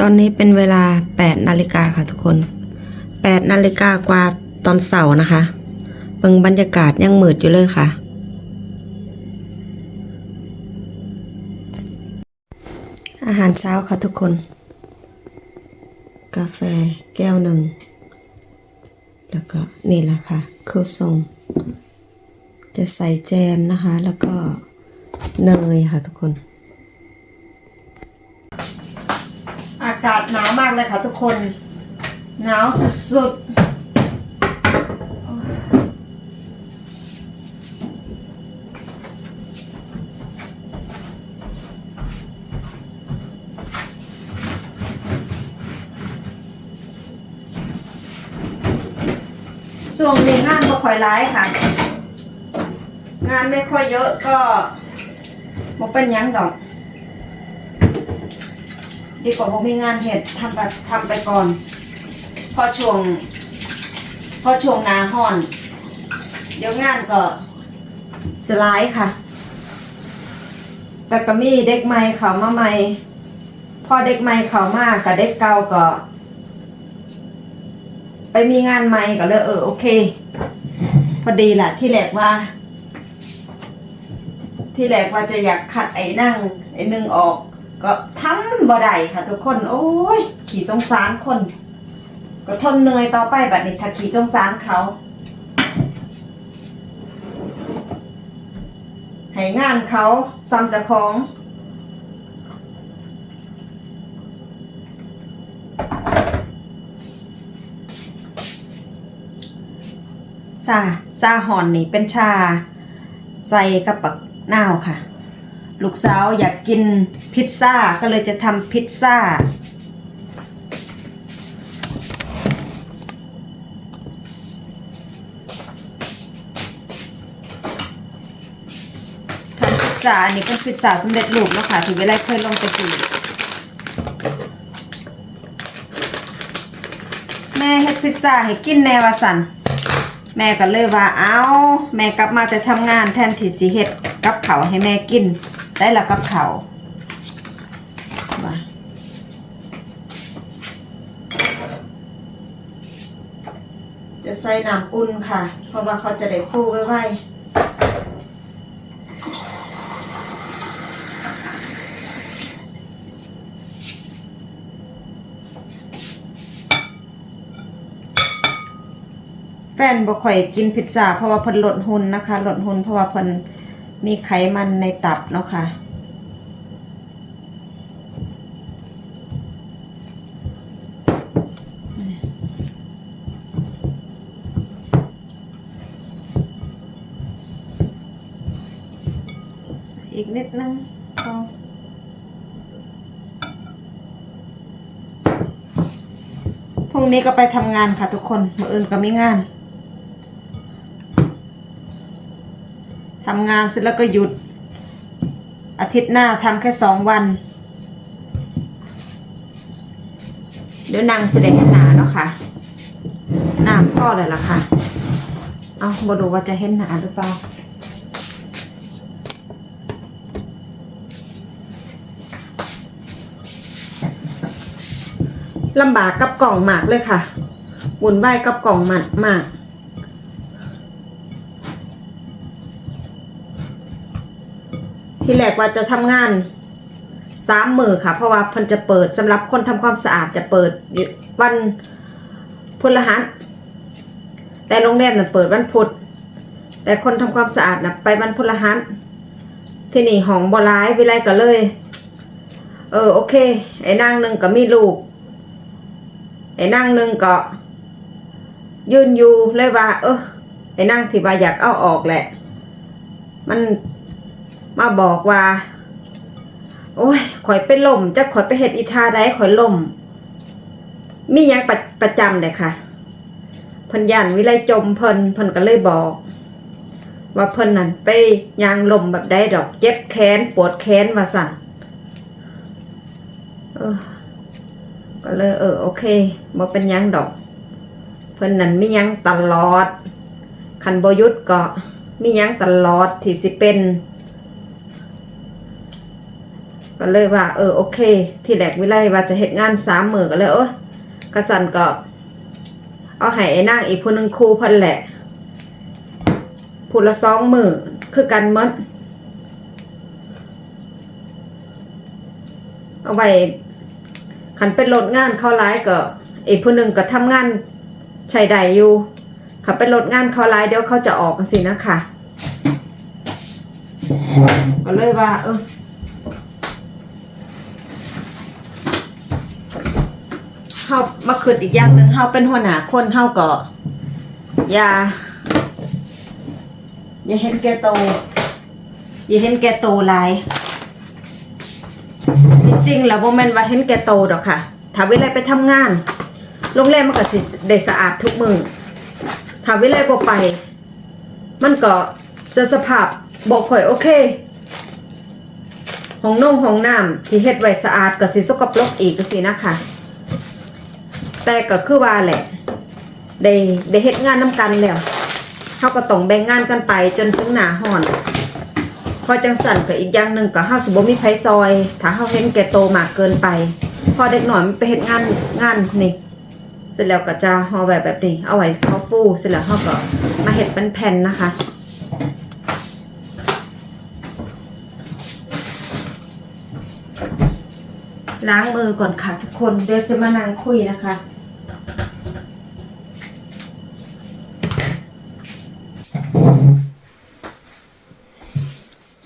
ตอนนี้เป็นเวลา 8 นาฬิกาค่ะทุกคน 8 นาฬิกากว่าตอนเสาร์นะคะเบิ่งบรรยากาศยังมืดอยู่เลยค่ะ อาหารเช้าค่ะทุกคน กาแฟแก้วหนึ่ง แล้วก็นี่แหละค่ะคือทรงจะใส่แจมนะคะ แล้วก็เนยค่ะทุกคนากาศหนาวมากเลยค่ะทุกคน หนาวสุดๆช่วงนี้งานไม่ค่อยร้ายค่ะ งานไม่ค่อยเยอะก็บ่เป็นยังดอก ดีกว่าบ่มีงานเห็ดทำแบบทำไปก่อน พอช่วง พอช่วงหนาห่อน เดี๋ยวงานก็สลายค่ะ แต่ก็มีเด็กใหม่เขามาใหม่ พอเด็กใหม่เขามากกับเด็กเก่าก็ ไปมีงานใหม่ก็เลยเออโอเค พอดีแหละที่แรกว่า ที่แรกว่าจะอยากขัดไอ้นั่งไอ้นึ่งออก ก็ทำบ่ได้ค่ะทุกคน โอ้ย ขี่สงสารคน ก็ทนเหนื่อยต่อไปบัดนี้ถ้าขี่สงสารเขา ให้งานเขาซ้ำจะของซาซาหอนนี่เป็นชา ใส่กับปักนาวค่ะ ลูกสาวอยากกินพิซซ่าก็เลยจะทำพิซซ่า ทำพิซซ่าอันนี้เป็นพิซซ่าสำเร็จรูปแล้วค่ะที่เวลาเคยลงไปกินแม่เฮ็ดพิซซ่าให้กินแนววาสันแม่ก็เลยว่าเอาแม่กลับมาแต่ทำงานแทนที่สิเฮ็ดกับเขาให้แม่กิน ได้ละกับเขาวว่าจะใส่น้ำอุ่นค่ะ เพราะว่าเขาจะได้ฟูไว้ๆแฟนบ่ค่อยกินพิซซ่าเพราะว่าเพิ่นลดหุ่นนะคะลดหุ่นเพราะว่าเพิ่น มีไขมันในตับเนาะค่ะ อีกนิดนึงพอพรุ่งนี้ก็ไปทำงานค่ะทุกคน มื่ออื่นก็ไมีงาน ทำงานเสร็จแล้วก็หยุด อาทิตย์หน้าทำแค่สองวัน เดี๋ยวนางแสดงให้หนาเนาะค่ะหนาพ่อเลยล่ะค่ะ เอาบดูว่าจะเห็นหนาหรือเปล่าลำบากกับกล่องหมากเลยค่ะวุ่นวายกับกล่องมันมาก รกว่าจะทำงานสามมือค่ะ เพราะว่าเพิ่นจะเปิดสำหรับคนทำความสะอาดจะเปิดวันพฤหัสแต่โรงแรมน่ะเปิดวันพุธแต่คนทำความสะอาดน่ะไปวันพฤหัสที่นี่ห้องบร้ายวิไลก็เลย เออโอเค ไอ้นางหนึ่งก็มีลูกไอ้นางหนึ่งก็ ยืนอยู่เลยว่า เออไอ้นางที่ว่าอยากเอาออกแหละ มัน มาบอกว่า โอ้ยข่อยไปล่มจะข่อยไปเฮ็ดอีทาใดข่อยล่ม มียังประประจำเลยค่ะเพิ่นยันวิไลจมเพิ่นเพิ่นก็เลยบอก ว่าเพิ่นนั่นไปยางลมแบบใดดอก เจ็บแขนปวดแขนว่าสั่นเออก็เลยเออโอเคบ่เป็นยังดอก เพิ่นนั่นมียังตลอด คันบยุดก็มียังตลอดที่สิเป็น ก็เลยว่า เออโอเค ที่แรกวิไลว่าจะเฮ็ดงานสามมือก็เลยเออกระสันก็เอาให้ไอ้นางอีกผู้หนึงครูพันแหละผู้ละสองมือคือกันมดเอาไว้ขันเป็นลดงานเข้าร้ายก็อีกผู้หนึ่งก็ทำงานใช้ได้อยู่ขันเป็นลดงานเข้าร้ายเดี๋ยวเขาจะออกสินะคะก็เลยว่าเออ เฮามาคิดอีกอย่างหนึ่งเฮาเป็นหัวหน้าคนเฮาก็อย่าอย่าเห็นแก่โตอย่าเห็นแก่โตหลายจริงๆแล้วบ่แม่นว่าเห็นแก่โตดอกค่ะ ถ้าเวลาไปทำงานโรงแรมมันก็สิได้สะอาดทุกมือถ้าเวลาบ่ไป มันก็จะสภาพบ่ค่อยโอเคห้องนงห้องน้ำที่เฮ็ดไว้สะอาดก็สิสกปรกอีกก็สินะคะ แต่ก็คือว่าแหละได้ได้เฮ็ดงานน้ำกันแล้วเขาก็ต้องแบ่งงานกันไปจนถึงหน้าฮ้อน พอจังสั่นก็อีกอย่างหนึ่งก็เฮาสิบ่มีไผซอย ถ้าเฮาเห็นแก่โตมากเกินไป พอเด็กหน่อยมันไปเฮ็ดงานงานนี่เสร็จแล้วก็จะห่อแบบแบบนี้ เอาไว้เขาฟูเสร็จแล้วเฮาก็มาเฮ็ดเป็นแผ่นนะคะ ล้างมือก่อนค่ะทุกคนเดี๋ยวจะมานั่งคุยนะคะ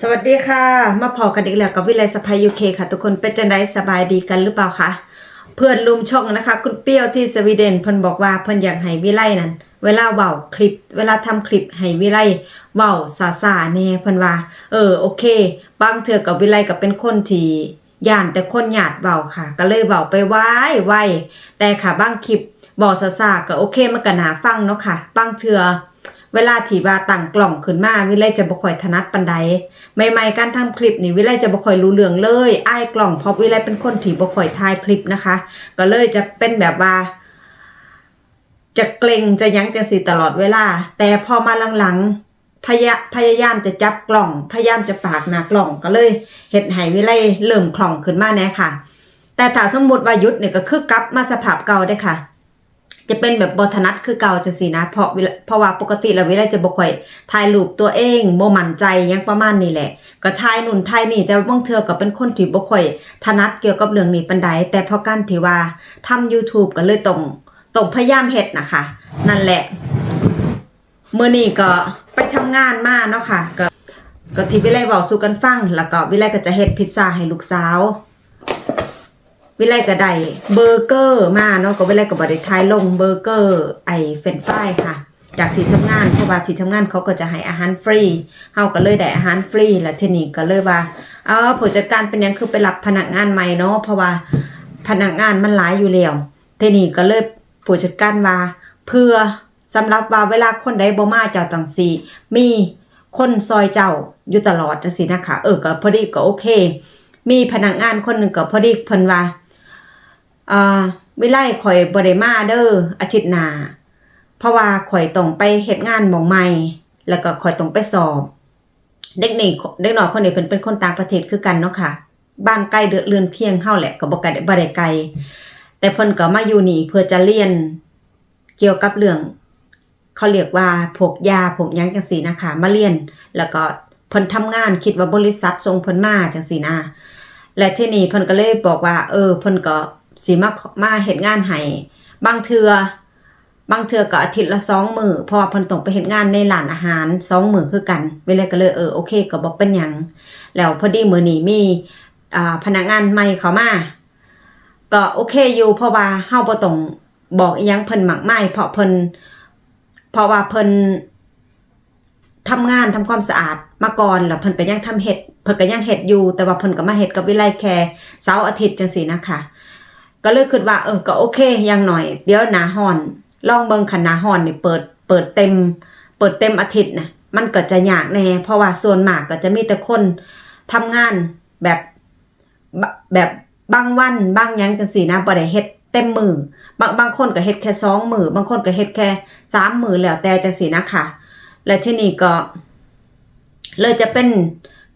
สวัสดีค่ะ มาพอกันอีกแล้วกับวิไลสภายยูเคค่ะ ทุกคนเป็นจังไดสบายดีกันหรือเปล่าคะเพื่อนลุมช่องนะคะ คุณเปี้ยวที่สวีเดนเพิ่นบอกว่าเพิ่นอยากให้วิไลนั้น เวลาเว้าคลิป เวลาทำคลิปให้วิไลเว้าซาซาแน่เพิ่นว่า เออโอเค บางเทื่อกับวิไลก็เป็นคนที่ย่านแต่คนหยาดเว้าค่ะ ก็เลยเว้าไปไว้ไวแต่ค่ะบางคลิปเว้าซาซาก็โอเคมันก็น่าฟังเนาะค่ะบางเทื่อ เวลาที่ว่าตั้งกล่องขึ้นมาวิไลจะบ่ค่อยถนัดปานใดใหม่ๆการทำคลิปนี่วิไลจะบ่ค่อยรู้เรื่องเลยอ้ายกล่องเพราะวิไลเป็นคนที่บ่ค่อยถ่ายคลิปนะคะ ก็เลยจะเป็นแบบว่าจะเกรงจะยั้งจังสีตลอดเวลา แต่พอมาหลังๆพยาพยายามจะจับกล่อง พยายามจะปากหนากล่องก็เลยเฮ็ดให้วิไลเริ่มคล่องขึ้นมาแน่ค่ะ แต่ถ้าสมมุติว่ายุดเนี่ยก็คือกลับมาสภาพเก่าได้ค่ะ จะเป็นแบบบทนัดคือเก่าจังสีนะ เพราะเพราะว่าปกติแล้วเวลาจะบ่ค่อยถ่ายรูปตัวเองบ่มั่นใจยังประมาณนี้แหละ ก็ถ่ายนู่นถ่ายนี่ แต่ว่าบางเทื่อก็เป็นคนที่บ่ค่อยถนัดเกี่ยวกับเรื่องนี้ปานใดแต่พอการที่ว่าทำ YouTube ก็เลยต้องต้องพยายามเฮ็ดนะคะ นั่นแหละเมื้อนี้ก็ไปทำงานมาเนาะค่ะก็ก็ที่วิไลเว้าสู่กันฟัง แล้วก็วิไลก็จะเฮ็ดพิซซ่าให้ลูกสาว วิไลก็ได้เบอร์เกอร์มาเนาะก็วิไลก็บ่ได้ทายลงเบอร์เกอร์ไอเฟรนฟรายค่ะ จากที่ทำงานเพราะว่าที่ทำงานเขาก็จะให้อาหารฟรีเฮาก็เลยได้อาหารฟรีแล้วทีนี้ก็เลยว่าเออผู้จัดการเป็นยังคือไปรับพนักงานใหม่เนาะเพราะว่าพนักงานมันหลายอยู่แล้วทีนี้ก็เลยผู้จัดการว่าเพื่อสำหรับว่าเวลาคนใดบ่มาเจ้าจังซีมีคนซอยเจ้าอยู่ตลอดจังซี่นะคะเออก็พอดีก็โอเค มีพนักงานคนหนึ่งก็พอดีเพิ่นว่า อ่าวิไลข่อยบ่ได้มาเด้ออาทิตย์หน้าเพราะว่าข่อยต้องไปเฮ็ดงานหมองใหม่ แล้วก็ข่อยต้องไปสอบ เด็กนี่เด็กน้อยคนนี้เพิ่นเป็นคนต่างประเทศคือกันเนาะค่ะ บ้านใกล้เดือเรือนเพียงเฮาแหละก็บ่ไกลบ่ได้ไกล แต่เพิ่นก็มาอยู่นี่เพื่อจะเรียนเกี่ยวกับเรื่อง เขาเรียกว่าพวกยาพวกยังจังซี่นะคะมาเรียน แล้วก็เพิ่นทำงานคิดว่าบริษัทส่งเพิ่นมาจังซี่นะและที่นี่เพิ่นก็เลยบอกว่า เออเพิ่นก็ สิมามาเฮ็ดงานให้บางเทื่อบางเทื่อก็อาทิตย์ละสองมือพราะว่าเพิ่นต้องไปเฮ็ดงานในร้านอาหารสองมือคือกัน เวลาก็เลยเออโอเคก็บ่เป็นยังแล้วพอดีมือนี้มีอ่าพนักงานใหม่เขามาก็โอเคอยู่เพราะว่าเฮาบ่ต้องบอกอีหยังเพิ่นมากมายเพราะเพิ่นเพราะว่าเพิ่นทำงานทำความสะอาดมาก่อนแล้วเพิ่นก็ยังทำเฮ็ดเพิ่นก็ยังเฮ็ดอยู่ แต่ว่าเพิ่นก็มาเฮ็ดกับวิไลแคร์เสาร์อาทิตย์จังซี่นะคะ ก็เลยคิดว่าเออก็โอเคย่างหน่อย เดี๋ยวหนาฮอน ลองเบิงคันหนาฮอนนี่เปิดเปิดเต็ม เปิดเต็มอาทิตย์นะมันก็จะยากแน่เพราะว่าส่วนมากก็จะมีแต่คนทำงานแบบแบบบางวันบางยังจังซี่นะบ่ได้เฮ็ดเต็มมือบางบางคนก็เฮ็ดแค่สองมือบางคนก็เฮ็ดแค่สามมือแล้วแต่จังซี่นะคะและที่นี่ก็ เลยจะเป็น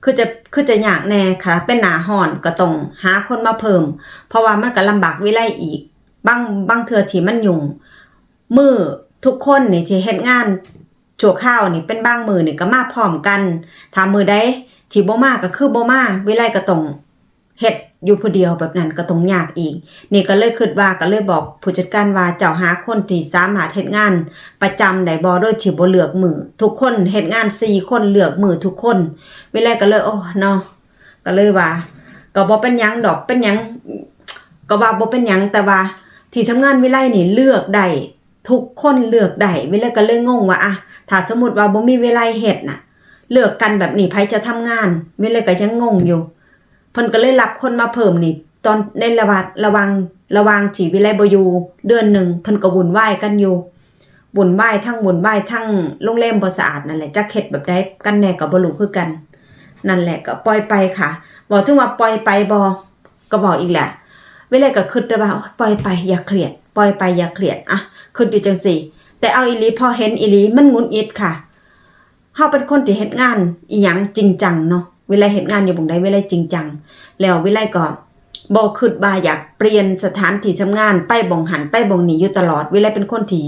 คือจะคือจะยากแน่ค่ะ เป็นหนาห่อนก็ต้องหาคนมาเพิ่ม เพราะว่ามันก็ลำบากวิไลอีกบางบางเทือที่มันยุ่งมือทุกคนนี่ที่เฮ็ดงานชั่วข้าวนี่เป็นบางมือนี่ก็มาพร้อมกันถ้ามือได้ที่บ่มาก็คือบ่มาวิไลก็ต้อง เฮ็ดอยู่ผู้เดียวแบบนั้นก็ต้องยากอีก นี่ก็เลยคิดว่าก็เลยบอกผู้จัดการว่าเจ้าหาคนที่สามารถเฮ็ดงาน ประจำได้บ่โดยที่บ่เลือกมือทุกคนเฮ็ดงาน4คนเลือกมือทุกคนเวิไลก็เลยโอ้เนาะก็เลยว่าก็บ่เป็นหยังดอกเป็นหยังก็ว่าบ่เป็นหยังแต่ว่าที่ทำงานวิไลนี่เลือกได้ทุกคนเลือกได้วิไลก็เลยงงว่าอะถ้าสมมุติว่าบ่มีเวลาเฮ็ดน่ะเลือกกันแบบนี้ไผจะทำงานวิไลก็ยังงงอยู่ เพิ่นก็เลยรับคนมาเพิ่มนี่ ตอนในระว่างระวังระวังที่วิไลบอยู่เดือนหนึ่งเพิ่นก็วุ่นวายกันอยู่บุญไหว้ทั้งบุญไหว้ทั้งโรงแรมบ่สะอาดนั่นแหละจักเฮ็ดแบบใดกันแน่ก็บ่รู้คือกัน นั่นแหละก็ปล่อยไปค่ะ บอกถึงว่าปล่อยไปบ่ก็บอกอีกแหละเวลาก็คิดแต่ว่าปล่อยไปอย่าเครียด ปล่อยไปอย่าเครียดอะคิดอยู่จังซี่ แต่เอาอีลีพอเห็นอีลีมันงุดหงิดค่ะเฮาเป็นคนที่เฮ็ดงานอีหยังจริงจังเนาะ เวลาเฮ็ดงานอยู่บงใดเวลาจริงจัง แล้วเวลก็บ่คิดว่าอยากเปลี่ยนสถานที่ทำงานไปบงหันไปบ่งนี้อยู่ตลอดเวลเป็นคนที่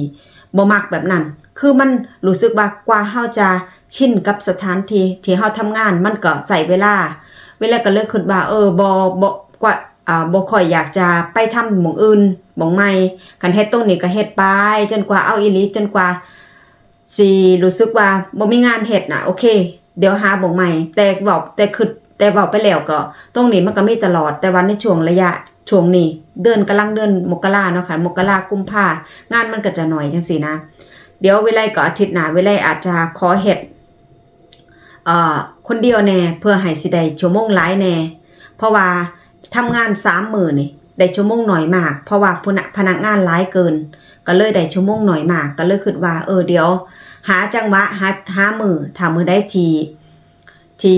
บ่มักแบบนั้น คือมันรู้สึกว่ากว่าเฮาจะชินกับสถานที่ที่เฮาทำงาน มันก็ใส่เวลาเวลก็เลยคิดว่าเออบ่บ่กว่าอ่าบ่ค่อยอยากจะไปทำหมองอื่นหมองใหม่คันเฮ็ดตรงนี้ก็เฮ็ดไปจนกว่าเอาอีหลีจนกว่าสิรู้สึกว่าบ่มีงานเฮ็ดน่ะโอเค เดี๋ยวหาหม่องใหม่ แต่บอกแต่คิดแต่บอกไปแล้วก็ ตรงนี้มันก็มีตลอดแต่ว่าในช่วงระยะช่วงนี้ เดือนกำลังเดือนมกราเนาะค่ะมกรากุมภางานมันก็จะหน่อยจังซี่นะ เดี๋ยวเวลาก็อาทิตย์หน้าเวลาอาจจะขอเฮ็ดเอ่อคนเดียวแน่เพื่อให้สิได้ชั่วโมงหลายแน่เพราะว่าทำงาน3มื้อนี่ได้ชั่วโมงหน้อยมาก เพราะว่าพนักพนักงานหลายเกิน ก็เลยได้ชั่วโมงหน้อยมาก ก็เลยคิดว่าเออเดี๋ยว หาจังหวะหาหามือถ้ามือได้ทีที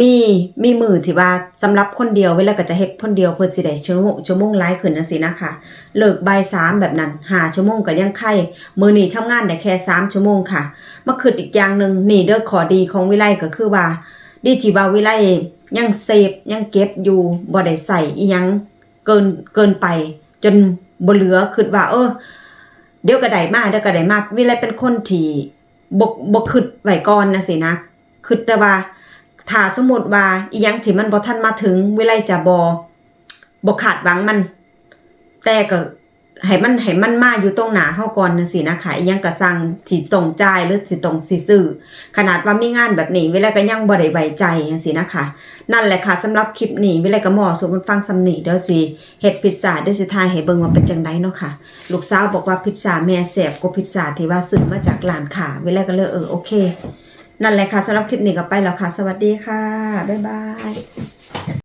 มีมีมือที่ว่าสำหรับคนเดียวเวลาก็จะเฮ็ดคนเดียวเพื่อสิได้ชั่วโมงชั่วโมงหลายขึ้นจังซี่นะคะเลิกบ่ายสามแบบนั้นหาชั่วโมงก็ยังไข่มือนี้ทำงานได้แค่สามชั่วโมงค่ะมาคิดอีกอย่างหนึ่งนี่เด้อขอดีของวิไลก็คือว่า ดีที่ว่าวิไลยังเซฟยังเก็บอยู่บ่ได้ใส่อีหยังเกินเกินไป จนบ่เหลือคิดว่า เออ เดี๋ยวก็ได้มาเดี๋ยวก็ได้มาวิไลเป็นคนที่บกบกคิดไว้ก่อนนะสินะคิดแต่ว่าถ้าสมมติว่าอีหยังที่มันบ่ทันมาถึงวิไลจะบ่บ่ขาดหวังมัน แต่ก็ ให้มันให้มันมาอยู่ตรงหนาเฮาก่อนจังซี่นะคะอีหยังก็สั่งที่ต้องจ่ายหรือสิต้องสิซื้อขนาดว่ามีงานแบบนี้เวลาก็ยังบ่ได้ไว้ใจจังซี่นะคะ นั่นแหละค่ะสำหรับคลิปนี้เวลาก็หมาะสมคนฟังสำนีเดี๋ยวสิเฮ็ดพิซซ่าเดี๋ยวสิทายให้เบิ่งว่าเป็นจังไดเนาะค่ะ ลูกสาวบอกว่าพิซซ่าแม่แซ่บกว่าพิซซ่าที่ว่าซื้อมาจากร้านค้าเวลาก็เลยเออโอเค นั่นแหละค่ะสำหรับคลิปนี้ก็ไปแล้วค่ะ สวัสดีค่ะบ๊ายบาย